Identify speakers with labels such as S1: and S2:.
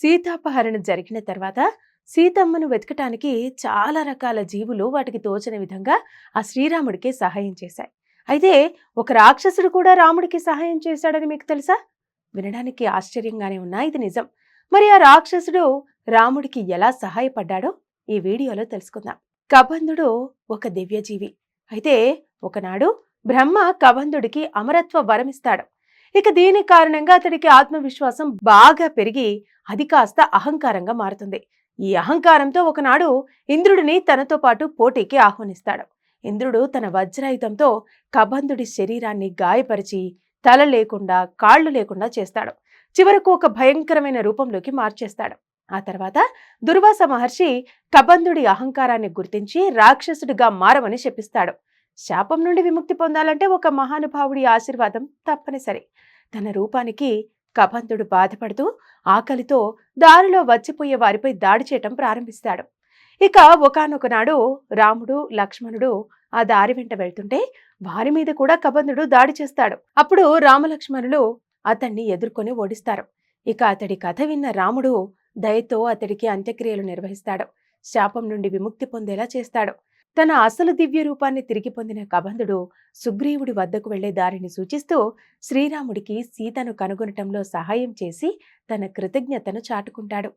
S1: సీతాపహరణ జరిగిన తర్వాత సీతమ్మను వెతకటానికి చాలా రకాల జీవులు వాటికి తోచిన విధంగా ఆ శ్రీరాముడికి సహాయం చేశాయి. అయితే ఒక రాక్షసుడు కూడా రాముడికి సహాయం చేశాడని మీకు తెలుసా? వినడానికి ఆశ్చర్యంగానే ఉన్నా ఇది నిజం. మరి ఆ రాక్షసుడు రాముడికి ఎలా సహాయపడ్డాడో ఈ వీడియోలో తెలుసుకుందాం. కబంధుడు ఒక దివ్యజీవి. అయితే ఒకనాడు బ్రహ్మ కబంధుడికి అమరత్వ వరమిస్తాడు. ఇక దీని కారణంగా అతడికి ఆత్మవిశ్వాసం బాగా పెరిగి అది కాస్త అహంకారంగా మారుతుంది. ఈ అహంకారంతో ఒకనాడు ఇంద్రుడిని తనతో పాటు పోటీకి ఆహ్వానిస్తాడు. ఇంద్రుడు తన వజ్రాయుధంతో కబంధుడి శరీరాన్ని గాయపరిచి తల లేకుండా కాళ్ళు లేకుండా చేస్తాడు. చివరకు ఒక భయంకరమైన రూపంలోకి మార్చేస్తాడు. ఆ తర్వాత దుర్వాస మహర్షి కబంధుడి అహంకారాన్ని గుర్తించి రాక్షసుడిగా మారమని శపిస్తాడు. శాపం నుండి విముక్తి పొందాలంటే ఒక మహానుభావుడి ఆశీర్వాదం తప్పనిసరి. తన రూపానికి కబంధుడు బాధపడుతూ ఆకలితో దారిలో వచ్చిపోయే వారిపై దాడి చేయటం ప్రారంభిస్తాడు. ఇక ఒకనొకనాడు రాముడు లక్ష్మణుడు ఆ దారి వెంట వెళ్తుంటే వారి మీద కూడా కబంధుడు దాడి చేస్తాడు. అప్పుడు రామలక్ష్మణులు అతన్ని ఎదుర్కొని ఓడిస్తారు. ఇక అతడి కథ విన్న రాముడు దయతో అతడికి అంత్యక్రియలు నిర్వహిస్తాడు. శాపం నుండి విముక్తి పొందేలా చేస్తాడు. తన అసలు దివ్య రూపాన్ని తిరిగి పొందిన కబంధుడు సుగ్రీవుడి వద్దకు వెళ్ళే దారిని సూచిస్తూ శ్రీరాముడికి సీతను కనుగొనటంలో సహాయం చేసి తన కృతజ్ఞతను చాటుకుంటాడు.